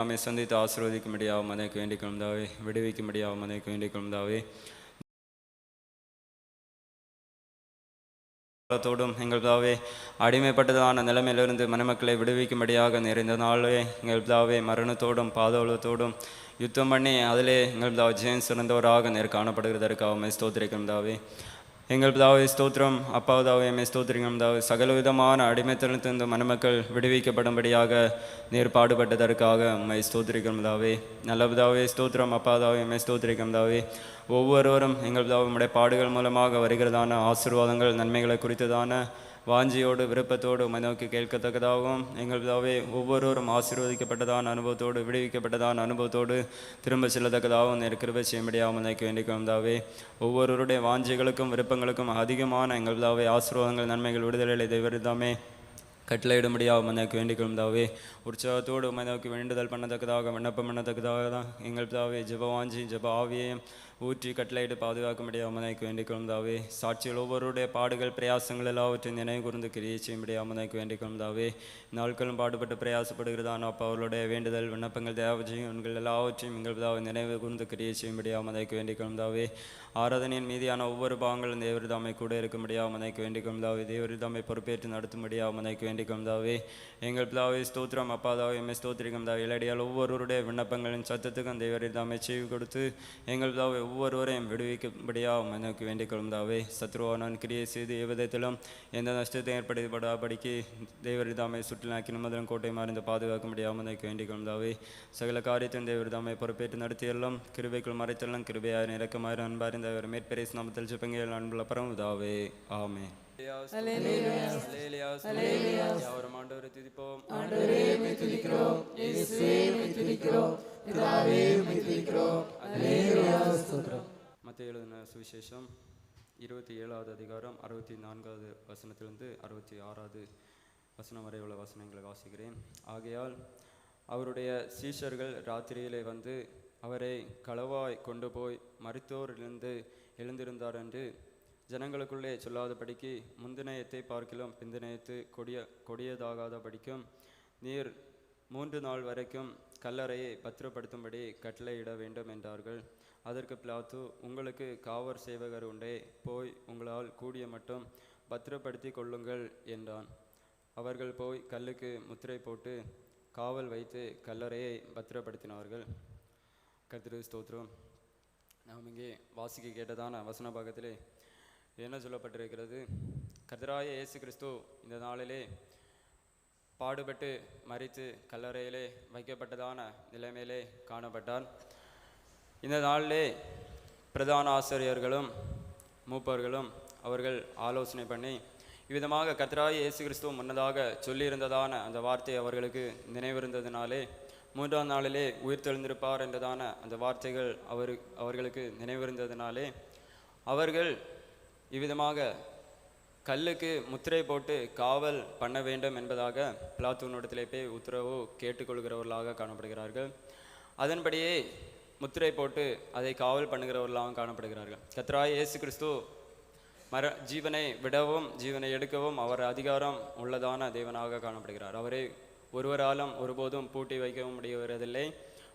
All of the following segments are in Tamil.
நம்மை சந்தித்து ஆசீர்வதிக்கும்படியாக மனைக்கு வேண்டிக் கொள்ந்தாவே விடுவிக்கும்படியாக மனைக்கு வேண்டிக் கொள்ந்தாவே தோடும் எங்கள் பிதாவே அடிமைப்பட்டதான நிலைமையிலிருந்து மணமக்களை விடுவிக்கும்படியாக நிறைந்த நாளே எங்கள் பிதாவே மரணத்தோடும் பாதோளத்தோடும் யுத்தம் பண்ணி அதிலே எங்கள் பிதாவை ஜெயின் சிறந்தவராக நேர் காணப்படுகிறதற்காக உம்மை ஸ்தோத்திரிக்கும் எங்கள் பிதாவை ஸ்தோத்திரம். அப்பாவதாவை எம்மை ஸ்தோத்திரிக்கும் பிதாவே. சகல விதமான அடிமைத்தனத்திலிருந்து மணமக்கள் விடுவிக்கப்படும்படியாக நேர் பாடுபட்டதற்காக உம்மை ஸ்தோத்திரிக்கும் தாவே நல்ல பிதாவே ஸ்தோத்திரம். அப்பாவதாவே எம்மை ஸ்தோத்திரிக்கும் தாவே ஒவ்வொருவரும் எங்கள் பிதாவும் உடைய பாடுகள் மூலமாக வருகிறதான ஆசீர்வாதங்கள் நன்மைகளை குறித்ததான வாஞ்சியோடு விருப்பத்தோடு மனோக்கு நோக்கி கேட்கத்தக்கதாகவும் எங்கள் பிதாவே ஒவ்வொருவரும் ஆசீர்வதிக்கப்பட்டதான அனுபவத்தோடு விடுவிக்கப்பட்டதான அனுபவத்தோடு திரும்ப செல்லத்தக்கதாகவும் நேர் கிருபை செய்யும்படியாக நினைக்க வேண்டிக்கும் தாவே ஒவ்வொருவருடைய வாஞ்சிகளுக்கும் விருப்பங்களுக்கும் அதிகமான எங்கள் பிதாவே ஆசீர்வாதங்கள் நன்மைகள் விடுதலை தேவரிதாமே. கட்டளையிடும்படியாக மனைக்கு வேண்டிக்கொள்ளும் தாவே உற்சாகத்தோடு மனைவுக்கு வேண்டுதல் பண்ணத்தக்கதாக விண்ணப்பம் பண்ணத்தக்கதாக தான் எங்கள் தாவே ஜெப வாஞ்சி ஜப ஆவியையும் ஊற்றி கட்டளையிட்டு பாதுகாக்கும்படியாக மனைக்கு வேண்டிக் கொள்ந்தாவே சாட்சிகள் ஒவ்வொருடைய பாடுகள் பிரயாசங்கள் எல்லாவற்றையும் நினைவு கூர்ந்து கிரியை செய்யும்படியாக மனைக்கு வேண்டிக் கொள்ந்தாவே நாட்களும் பாடுபட்டு பிரயாசப்படுகிறதான அப்போ அவர்களுடைய வேண்டுதல் விண்ணப்பங்கள் தேவஜையும் உங்கள் எல்லாவற்றையும் எங்கள் பிதாவை நினைவு கூர்ந்து கிரியை செய்யும்படியாக மனைக்கு வேண்டிக் கொள்ந்தாவே ஆராதனையின் மீதியான ஒவ்வொரு பாகங்களும் தேவரிதாமை கூட இருக்கும்படியாக மனைக்கு வேண்டிக் கொள்ந்தாவே தேவரிதாமை பொறுப்பேற்று நடத்தும்படியாக மனைக்கு வேண்டிக் கொள்ந்தாவே எங்கள் பிதாவை ஸ்தோத்திரம். அப்பாதாவை எம்மை ஸ்தோத்திரிக்கும் தாவே. இலடியால் ஒவ்வொருவருடைய விண்ணப்பங்களின் சத்தத்துக்கும் தேவரிதாமை செய்வி கொடுத்து எங்கள் பிதாவை ஒவ்வொருவரையும் விடுவிக்கும்படியாக மனைக்கு வேண்டிக் கொள்ந்தாவே சத்ருவானன் கிரியை செய்து எவ்விதத்திலும் எந்த நஷ்டத்தை ஏற்படுத்தப்படாபடிக்கு தேவரிதாமை சுற்றுலாக்கின முதலும் கோட்டை மறைந்து பாதுகாக்கும்படியாக மனைக்கு வேண்டிக் கொள்ந்தாவே சகல காரியத்தையும் தேவரிதாமை பொறுப்பேற்று நடத்தியெல்லாம் கிருபைக்குள் மறைத்தெல்லாம் கிருபையார் இறக்கமாறு அன்பார் இந்த மேற்பரேஸ் நாமத்தில் சிப்பங்கையில் அன்புள்ள பரம் உதாவே ஆமே அவரும் ஆண்டவரை துதிப்போம். மத்திய எழுதின சுவிசேஷம் இருபத்தி ஏழாவது அதிகாரம் அறுபத்தி நான்காவது வசனத்திலிருந்து அறுபத்தி ஆறாவது வசனம் வரை உள்ள வசனங்களை வாசிக்கிறேன். ஆகையால் அவருடைய சீஷர்கள் ராத்திரியிலே வந்து அவரை களவாய் கொண்டு போய் மருத்துவரிலிருந்து எழுந்திருந்தார் என்று ஜனங்களுக்குள்ளே சொல்லாதபடிக்கு முந்தினயத்தை பார்க்கிலும் பிந்தினயத்து கொடிய கொடியதாகாதபடிக்கும் நீர் மூன்று நாள் வரைக்கும் கல்லறையை பத்திரப்படுத்தும்படி கட்டளையிட வேண்டும் என்றார்கள். அதற்கு பிளாத்து உங்களுக்கு காவற் சேவகர் உண்டே போய் உங்களால் கூடிய மட்டும் பத்திரப்படுத்தி கொள்ளுங்கள் என்றான். அவர்கள் போய் கல்லுக்கு முத்திரை போட்டு காவல் வைத்து கல்லறையை பத்திரப்படுத்தினார்கள். கத்திரு ஸ்தோத்ரம் நாம் இங்கே வாசிக்க கேட்டதான வசன பாகத்திலே என்ன சொல்லப்பட்டிருக்கிறது? கர்த்தராய இயேசு கிறிஸ்து இந்த நாளிலே பாடுபட்டு மறித்து கல்லறையிலே வைக்கப்பட்டதான நிலைமையிலே காணப்பட்டார். இந்த நாளிலே பிரதான ஆசிரியர்களும் மூப்பர்களும் அவர்கள் ஆலோசனை பண்ணி இவ்விதமாக கர்த்தராய இயேசு கிறிஸ்துவ முன்னதாக சொல்லியிருந்ததான அந்த வார்த்தை அவர்களுக்கு நினைவிருந்ததினாலே மூன்றாம் நாளிலே உயிர்த்தெழுந்திருப்பார் என்றதான அந்த வார்த்தைகள் அவர் அவர்களுக்கு நினைவிருந்ததினாலே அவர்கள் இவ்விதமாக கல்லுக்கு முத்திரை போட்டு காவல் பண்ண வேண்டும் என்பதாக பிளாத்தூனிடத்திலே போய் உத்தரவு கேட்டுக்கொள்கிறவர்களாக காணப்படுகிறார்கள். அதன்படியே முத்திரை போட்டு அதை காவல் பண்ணுகிறவர்களாகவும் காணப்படுகிறார்கள். கத்ராய் இயேசு கிறிஸ்து மர ஜீவனை விடவும் ஜீவனை எடுக்கவும் அவர் அதிகாரம் உள்ளதான தேவனாக காணப்படுகிறார். அவரை ஒருவராலும் ஒருபோதும் பூட்டி வைக்கவும் முடியவதில்லை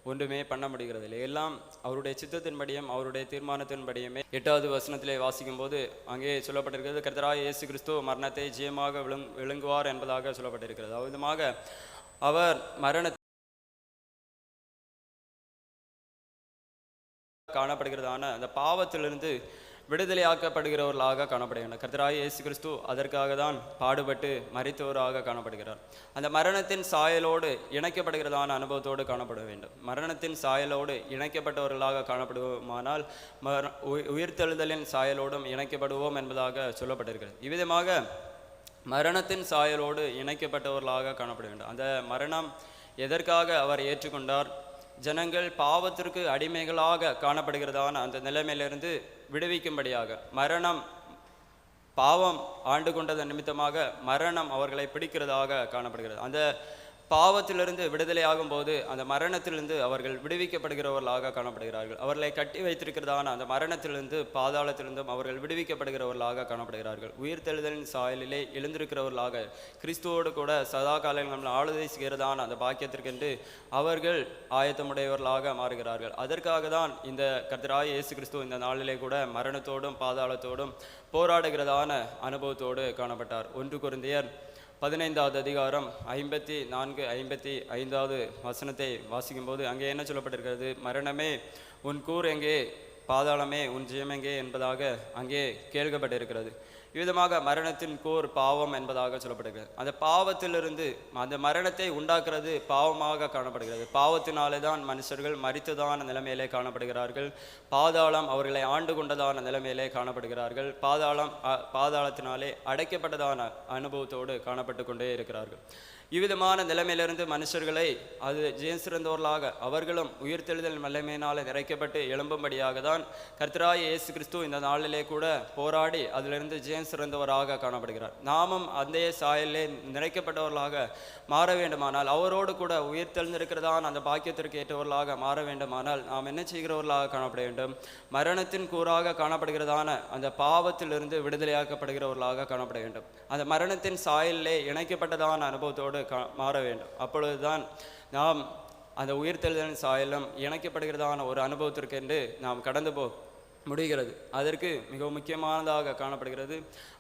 ஒன்றுமே பண்ண முடிகிறது இல்லை எல்லாம் அவருடைய சித்தத்தின்படியும் அவருடைய தீர்மானத்தின்படியுமே எட்டாவது வசனத்திலே வாசிக்கும் போது அங்கே சொல்லப்பட்டிருக்கிறது கர்த்தராய் இயேசு கிறிஸ்து மரணத்தை ஜெயமாக விழுங் விழுங்குவார் என்பதாக சொல்லப்பட்டிருக்கிறது. அவ்விதமாக அவர் மரண காணப்படுகிறதான அந்த பாவத்திலிருந்து விடுதலையாக்கப்படுகிறவர்களாக காணப்படுகின்றனர். கர்த்தராய் இயேசு கிறிஸ்து அதற்காக தான் பாடுபட்டு மறித்தவராக காணப்படுகிறார். அந்த மரணத்தின் சாயலோடு இணைக்கப்படுகிறதான அனுபவத்தோடு காணப்பட வேண்டும். மரணத்தின் சாயலோடு இணைக்கப்பட்டவர்களாக காணப்படுவோமானால் மர உயி- உயிர்த்தெழுதலின் சாயலோடும் இணைக்கப்படுவோம் என்பதாக சொல்லப்பட்டிருக்கிறது. இவ்விதமாக மரணத்தின் சாயலோடு இணைக்கப்பட்டவர்களாக காணப்பட வேண்டும். அந்த மரணம் எதற்காக அவர் ஏற்றுக்கொண்டார்? ஜனங்கள் பாவத்திற்கு அடிமைகளாக காணப்படுகிறதான அந்த நிலைமையிலிருந்து விடுவிக்கும்படியாக மரணம் பாவம் ஆண்டு கொண்டதன் நிமித்தமாக மரணம் அவர்களை பிடிக்கிறதாக காணப்படுகிறது. அந்த பாவத்திலிருந்து விடுதலையாகும் போது அந்த மரணத்திலிருந்து அவர்கள் விடுவிக்கப்படுகிறவர்களாக காணப்படுகிறார்கள். அவர்களை கட்டி வைத்திருக்கிறதான அந்த மரணத்திலிருந்து பாதாளத்திலிருந்தும் அவர்கள் விடுவிக்கப்படுகிறவர்களாக காணப்படுகிறார்கள். உயிர்த்தெழுதலின் சாயலிலே எழுந்திருக்கிறவர்களாக கிறிஸ்துவோடு கூட சதா காலங்கள் ஆளுதை செய்கிறதான அந்த பாக்கியத்திற்கென்று அவர்கள் ஆயத்தமுடையவர்களாக மாறுகிறார்கள். அதற்காக தான் இந்த கர்த்தராய இயேசு கிறிஸ்துவ இந்த நாளிலே கூட மரணத்தோடும் பாதாளத்தோடும் போராடுகிறதான அனுபவத்தோடு காணப்பட்டார். ஒன்று குருந்தையர் பதினைந்தாவது அதிகாரம் ஐம்பத்தி நான்கு ஐம்பத்தி ஐந்தாவது வசனத்தை வாசிக்கும்போது அங்கே என்ன சொல்லப்பட்டிருக்கிறது? மரணமே உன் கூர் எங்கே? பாதாளமே உன் ஜெயம் எங்கே? என்பதாக அங்கே கேள்விப்பட்டிருக்கிறது. இவ்விதமாக மரணத்தின் கோர் பாவம் என்பதாக சொல்லப்படுகிறது. அந்த பாவத்திலிருந்து அந்த மரணத்தை உண்டாக்குறது பாவமாக காணப்படுகிறது. பாவத்தினாலே தான் மனுஷர்கள் மரித்ததான நிலைமையிலே காணப்படுகிறார்கள். பாதாளம் அவர்களை ஆண்டு கொண்டதான நிலைமையிலே காணப்படுகிறார்கள். பாதாளம் அ- பாதாளத்தினாலே அடைக்கப்பட்டதான அனுபவத்தோடு காணப்பட்டு கொண்டே இருக்கிறார்கள். இவ்விதமான நிலைமையிலிருந்து மனுஷர்களை அது ஜெயம் சிறந்தவர்களாக அவர்களும் உயிர்த்தெழுதல் வல்லமையினால் நிறைக்கப்பட்டு எழும்பும்படியாக தான் கர்த்தராய் இயேசு கிறிஸ்து இந்த நாளிலே கூட போராடி அதிலிருந்து ஜெயம் சிறந்தவராக காணப்படுகிறார். நாமும் அந்த சாயலே நிறைக்கப்பட்டவர்களாக மாற வேண்டுமானால் அவரோடு கூட உயிர்த்தெழுந்திருக்கிறதான் அந்த பாக்கியத்திற்கு ஏற்றவர்களாக மாற வேண்டுமானால் நாம் என்ன செய்கிறவர்களாக காணப்பட வேண்டும்? மரணத்தின் கூறாக காணப்படுகிறதான அந்த பாவத்திலிருந்து விடுதலையாக்கப்படுகிறவர்களாக காணப்பட வேண்டும். அந்த மரணத்தின் சாயலே இணைக்கப்பட்டதான அனுபவத்தோடு கா மாற வேண்டும். அப்பொழுதுதான் நாம் அந்த உயிர்த்தெழுதலின் சாயலும் இணைக்கப்படுகிறதான ஒரு அனுபவத்திற்கென்று நாம் கடந்து போ முடிகிறது. அதற்கு மிக முக்கியமானதாக காணப்படுகிறது.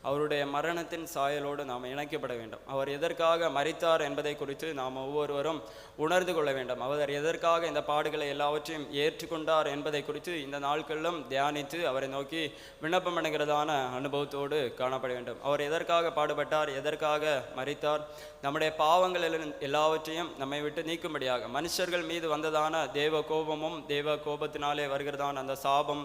அவருடைய மரணத்தின் சாயலோடு நாம் இணைக்கப்பட வேண்டும். அவர் எதற்காக மறித்தார் என்பதை குறித்து நாம் ஒவ்வொருவரும் உணர்ந்து கொள்ள வேண்டும். அவர் எதற்காக இந்த பாடுகளை எல்லாவற்றையும் ஏற்றுக்கொண்டார் என்பதை குறித்து இந்த நாட்களிலும் தியானித்து அவரை நோக்கி விண்ணப்பம் பண்ணுகிறதான அனுபவத்தோடு காணப்பட வேண்டும். அவர் எதற்காக பாடுபட்டார் எதற்காக மறித்தார் நம்முடைய பாவங்கள் எல்லாவற்றையும் நம்மை விட்டு நீக்கும்படியாக மனுஷர்கள் மீது வந்ததான தேவ கோபமும் தேவ கோபத்தினாலே வருகிறதான அந்த சாபம்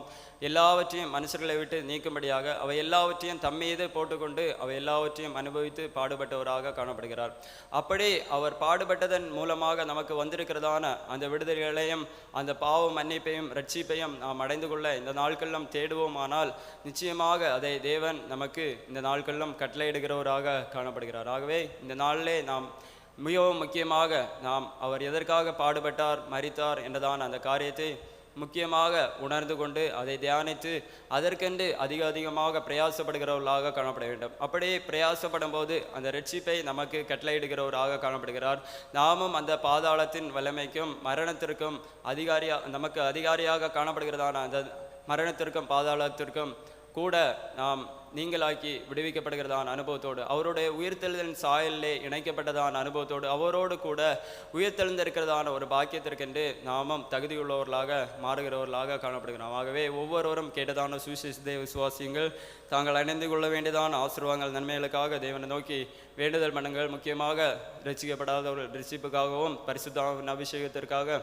எல்லாவற்றையும் மனுஷர்களை விட்டு நீக்கும்படியாக அவை எல்லாவற்றையும் தம்மீது போட்டுக்கொண்டு அவை எல்லாவற்றையும் அனுபவித்து பாடுபட்டவராக காணப்படுகிறார். அப்படி அவர் பாடுபட்டதன் மூலமாக நமக்கு வந்திருக்கிறதான அந்த விடுதலைகளையும் அந்த பாவ மன்னிப்பையும் ரட்சிப்பையும் நாம் அடைந்து கொள்ள இந்த நாட்களிலும் தேடுவோமானால் நிச்சயமாக அதை தேவன் நமக்கு இந்த நாட்களிலும் கட்டளையிடுகிறவராக காணப்படுகிறார். ஆகவே இந்த நாளிலே நாம் மிகவும் முக்கியமாக நாம் அவர் எதற்காக பாடுபட்டார் மறித்தார் என்றதான அந்த காரியத்தை முக்கியமாக உணர்ந்து கொண்டு அதை தியானித்து அதற்கென்று அதிக அதிகமாக பிரயாசப்படுகிறவர்களாக காணப்பட வேண்டும். அப்படியே பிரயாசப்படும் போது அந்த ரட்சிப்பை நமக்கு கட்டளையிடுகிறவராக காணப்படுகிறார். நாமும் அந்த பாதாளத்தின் வல்லமைக்கும் மரணத்திற்கும் அதிகாரியா நமக்கு அதிகாரியாக காணப்படுகிறதான அந்த மரணத்திற்கும் பாதாளத்திற்கும் கூட நாம் நீங்களாக்கி விடுவிக்கப்படுகிறதான அனுபவத்தோடு அவருடைய உயிர்த்தெழுதலின் சாயலிலே இணைக்கப்பட்டதான அனுபவத்தோடு அவரோடு கூட உயிர்த்தெழுந்திருக்கிறதான ஒரு பாக்கியத்திற்கென்று நாமும் தகுதியுள்ளவர்களாக மாறுகிறவர்களாக காணப்படுகிறோம். ஆகவே ஒவ்வொருவரும் கேட்டதான சுவிசேஷத்தை விசுவாசியுங்கள் தாங்கள் அணிந்து கொள்ள வேண்டியதான ஆசீர்வாதங்கள் நன்மைகளுக்காக தேவனை நோக்கி வேண்டுதல் மனங்கள் முக்கியமாக ரசிக்கப்படாதவர்கள் ரசிப்புக்காகவும் பரிசுத்த அபிஷேகத்திற்காக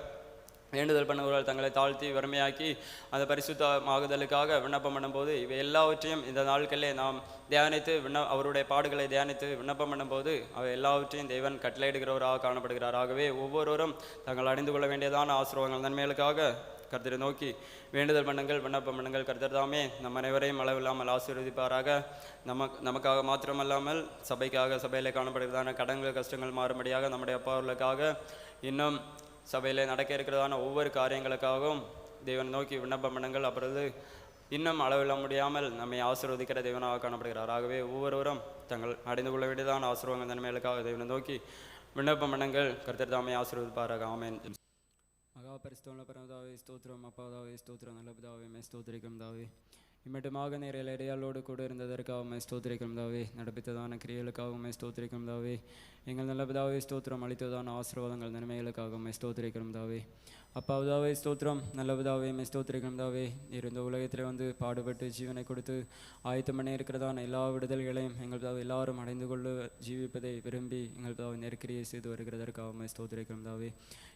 வேண்டுதல் பண்ணுபவர்கள் தங்களை தாழ்த்தி வறுமையாக்கி அந்த பரிசுத்தமாகுதலுக்காக விண்ணப்பம் பண்ணும்போது இவை எல்லாவற்றையும் இந்த நாட்களிலே நாம் தியானித்து விண்ண அவருடைய பாடுகளை தியானித்து விண்ணப்பம் பண்ணும்போது அவை எல்லாவற்றையும் தேவன் கட்டளையிடுகிறவராக காணப்படுகிறார். ஆகவே ஒவ்வொருவரும் தங்கள் அணிந்து கொள்ள வேண்டியதான ஆசிரவங்கள் நன்மைகளுக்காக கருத்தரை நோக்கி வேண்டுதல் பண்ணுங்கள் விண்ணப்பம் பண்ணுங்கள். கருத்தர் தாமே நம் அனைவரையும் அளவில்லாமல் ஆசீர்வதிப்பாராக. நமக்கு நமக்காக மாத்திரமல்லாமல் சபைக்காக சபையில் காணப்படுகிறதான கடன்கள் கஷ்டங்கள் மாறும்படியாக நம்முடைய அப்பாவர்களுக்காக இன்னும் சபையில் நடக்க இருக்கிறதான ஒவ்வொரு காரியங்களுக்காகவும் தேவன் நோக்கி விண்ணப்பம் பண்ணுங்கள் அப்பொழுது இன்னும் அளவிட முடியாமல் நம்மை ஆசீர்வதிக்கிற தேவனாக காணப்படுகிறார். ஆகவே ஒவ்வொருவரும் தங்கள் அடைந்து கொள்ள வேண்டியதான ஆசீர்வாதங்கள் நன்மைகளுக்காக தேவனை நோக்கி விண்ணப்பம் பண்ணுங்கள் கருத்தர் தாமே ஆசீர்வதிப்பாராக. ஆமேன். மகா பரிசுத்தமுள்ள பரமதாவே ஸ்தோத்திரம். அப்பாதாவே ஸ்தோத்திரம். நல்லபிதாவே மே ஸ்தோத்திரிக்கம் தாவே. இம்மட்டுமாக நேரில் இடையாளோடு கூட இருந்ததற்காக உண்மை ஸ்தோத்திரிக்கும் தாவே நடப்பித்ததான கிரியலுக்காக உண்மை ஸ்தோத்திரிக்கும் தாவே எங்கள் நல்லபதாவே ஸ்தோத்திரம் அளித்ததான ஆசீர்வாதங்கள் நன்மைகளுக்காக உண்மை ஸ்தோத்திரிக்கும் தாவே அப்பாவதாவே ஸ்தோத்திரம். நல்ல உண்மை மே ஸ்தோத்திரிக்கும் தாவே இருந்த உலகத்தில் வந்து பாடுபட்டு ஜீவனை கொடுத்து ஆயத்தம் பண்ணி இருக்கிறதான எல்லா விடுதல்களையும் எங்கள் எல்லாரும் அடைந்து கொள்ள ஜீவிப்பதை விரும்பி எங்கள் தாவை நெருக்கிரியை செய்து வருகிறதற்காக உண்மை ஸ்தோத்திரிக்கும் தாவே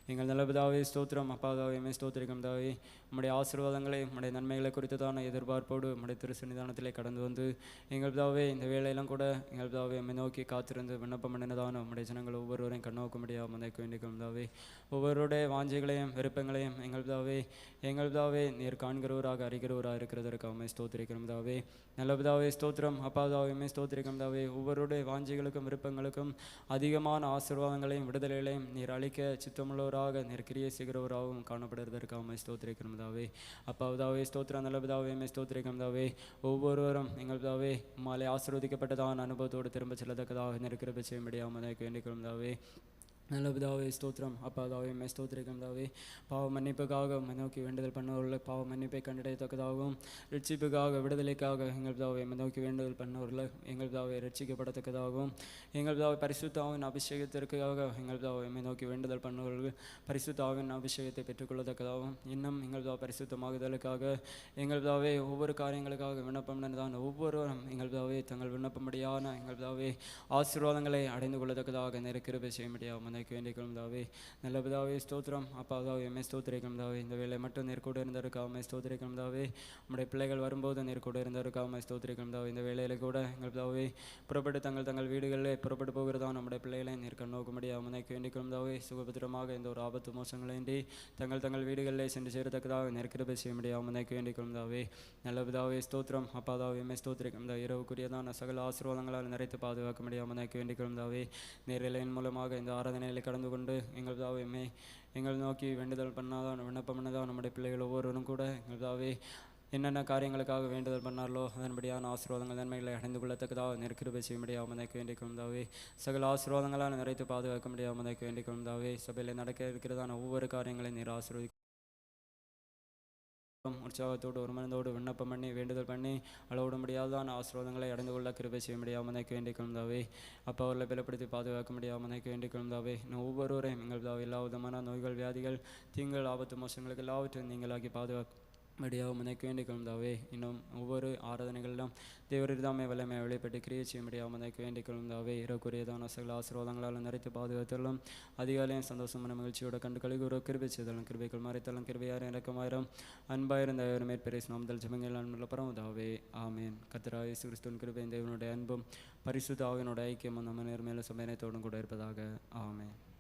எங்கள் நல்லபிதாவே ஸ்தோத்திரம். அப்பாதாவே மே ஸ்தோத்திரிக்கும் தாவே. உம்முடைய ஆசீர்வாதங்களை உம்முடைய நன்மைகளை குறித்ததான எதிர்பார்ப்போடு உம்முடைய திருசன்னிதானத்திலே கடந்து வந்து எங்கள் பிதாவே இந்த வேலையெல்லாம் கூட எங்கள் பிதாவே நம்மை நோக்கி காத்திருந்து விண்ணப்பம் பண்ணினதான உம்முடைய ஜனங்கள் ஒவ்வொருவரையும் கண்ணோக்க முடியாமல் மதைக்க வேண்டிக்கும் தாவே. ஒவ்வொருடைய வாஞ்சைகளையும் விருப்பங்களையும் எங்கள் பிதாவே எங்கள் பிதாவே நீர் காண்கிறவராக அறிகிறவராக இருக்கிறதற்கு அம்மை ஸ்தோத்திரிக்கிறோம் தாவே. நல்லபிதாவே ஸ்தோத்திரம். அப்பாதாவையுமே பிதாவே ஸ்தோத்திரிக்கும் ஒவ்வொருடைய வாஞ்சைகளுக்கும் விருப்பங்களுக்கும் அதிகமான ஆசீர்வாதங்களையும் விடுதலைகளையும் நீர் அளிக்க சித்தமுள்ளவராக நீர் கிரியை செய்கிறவராகவும் காணப்படுவதற்கு அம்மை ஸ்தோத்திரிக்கிறோம் பிதாவே. அப்பா பிதாவே ஸ்தோத்திரம் நல்ல பிதாவே மே ஒவ்வொருவரும் எங்களுதாவே மாலை ஆசிர்வதிக்கப்பட்டதான் அனுபவத்தோடு திரும்ப செல்லத்தக்கதாக நெருக்கிற செய்ய முடியாமல் வேண்டிக்கிறோம் நல்ல பிதாவே ஸ்தோத்திரம். அப்பாதாவே மே ஸ்தோத்திரிக்கும் தாவே. பாவ மன்னிப்புக்காக மனோக்கி நோக்கி வேண்டுதல் பண்ணவர்களை பாவ மன்னிப்பை கண்டடையத்தக்கதாகவும் ரட்சிப்புக்காக விடுதலைக்காக எங்கள் பிதாவை நோக்கி வேண்டுதல் பண்ணவர்களை எங்கள் பிதாவை ரட்சிக்கப்படத்தக்கதாகவும் எங்கள் பிதாவை பரிசுத்தாவின் அபிஷேகத்திற்காக எங்கள் பிதாவை எம்மை நோக்கி வேண்டுதல் பண்ணவர்கள் பரிசுத்தாவின் அபிஷேகத்தை பெற்றுக்கொள்ளத்தக்கதாகவும் இன்னும் எங்கள் பிதாவை பரிசுத்தமாகுதலுக்காக எங்கள் ஒவ்வொரு காரியங்களுக்காக விண்ணப்பம் தான் ஒவ்வொருவரும் எங்கள் தங்கள் விண்ணப்பமடியான எங்கள்தாவே ஆசீர்வாதங்களை அடைந்து கொள்ளத்தக்கதாக நெருக்கிருப்பை செய்ய முடியாது மனைக்கு வேண்டிக் கொள்ளும் நல்ல பிதாவே ஸ்தோத்திரம். அப்பாவதாவே எம்மை தாவே. இந்த வேலை மட்டும் நேர்கூட இருந்திருக்காம ஸ்தோத்திரிக்கும் தாவே. நம்முடைய பிள்ளைகள் வரும்போது நேர்கூட இருந்திருக்காம ஸ்தோத்திரிக்கும் தாவே. இந்த வேலையில கூட எங்கள் புறப்பட்டு தங்கள் தங்கள் வீடுகளில் புறப்பட்டு போகிறதா நம்முடைய பிள்ளைகளை நேர்க்க நோக்க முடியாமல் மனைக்கு வேண்டிக்கொள்ளும் தாவே. சுகபத்திரமாக இந்த ஒரு ஆபத்து மோசங்களின்றி தங்கள் தங்கள் வீடுகளில் சென்று சேரத்தக்கதாக நெருக்கிற செய்ய முடியாமல் மனைக்கு வேண்டிக் தாவே. நல்ல பிதாவே ஸ்தோத்திரம். அப்பாதாவே எம்மை ஸ்தோத்திரிக்கும் இந்த இரவுக்குரியதான சகல ஆசீர்வாதங்களால் நிறைத்து பாதுகாக்க முடியாமல் மனைக்கு வேண்டிக் தாவே. நேரிலையின் மூலமாக இந்த வேதனைகளை கடந்து கொண்டு எங்கள் தாவையுமே எங்கள் நோக்கி வேண்டுதல் பண்ணாதான் விண்ணப்பம் பண்ணதான் நம்முடைய பிள்ளைகள் ஒவ்வொருவரும் கூட எங்கள் தாவே என்னென்ன காரியங்களுக்காக வேண்டுதல் பண்ணார்களோ அதன்படியான ஆசீர்வாதங்கள் நன்மைகளை அடைந்து கொள்ளத்தக்கதாக நெருக்கிருப்பை செய்ய முடியாமல் மதைக்க வேண்டிக் கொண்டாவே சகல ஆசீர்வாதங்களால் நிறைத்து பாதுகாக்க முடியாமல் மதைக்க வேண்டிக் கொண்டாவே சபையில் நடக்க இருக்கிறதான ஒவ்வொரு காரியங்களையும் நீர் ஆசீர்வதி உற்சாகத்தோடு ஒரு மனதோடு விண்ணப்பம் பண்ணி வேண்டுதல் பண்ணி அளவிட முடியாதான் ஆசீர்வாதங்களை அடைந்து கொள்ள கிருபை செய்ய முடியாமல் நினைக்க வேண்டிக் கொள்ந்தாவே அப்பா அவர்களை பலப்படுத்தி பாதுகாக்க முடியாமல் நினைக்க வேண்டிக் கொள்ந்தாவே ஒவ்வொருவரையும் எங்கள் எல்லா விதமான நோய்கள் வியாதிகள் தீங்கள் ஆபத்து மோசங்களுக்கு எல்லாவற்றையும் நீங்களாக்கி பாதுகாக்க முடியாமல் நினைக்க வேண்டிக் கொள்ந்தாவே இன்னும் ஒவ்வொரு ஆராதனைகளிலும் தேவரிதாமே வல்லமை வெளிப்பட்டு கிரியை செய்ய முடியாமல் நினைக்க வேண்டிக் கொள்ந்தாவே இரவுக்குரியதான சில ஆசீர்வாதங்களால் நிறைத்து பாதுகாத்தலும் அதிகாலையும் சந்தோஷமான மகிழ்ச்சியோட கண்டு கழுகுற கிருபை செய்தலும் கிருபைகள் மறைத்தலும் கிருபையாரும் இறக்கமாயிரம் அன்பாயிரம் தேவர் மேற்பெரிய நாமதல் ஜமங்கள் அன்புள்ள பரமதாவே ஆமேன். கத்ரா இயேசு கிறிஸ்துவின் கிருபை தேவனுடைய அன்பும் பரிசுத்தாவினுடைய ஐக்கியம் ஐக்கியமும் நம்ம நேர்மையில சமயத்தோடும் கூட இருப்பதாக. ஆமேன்.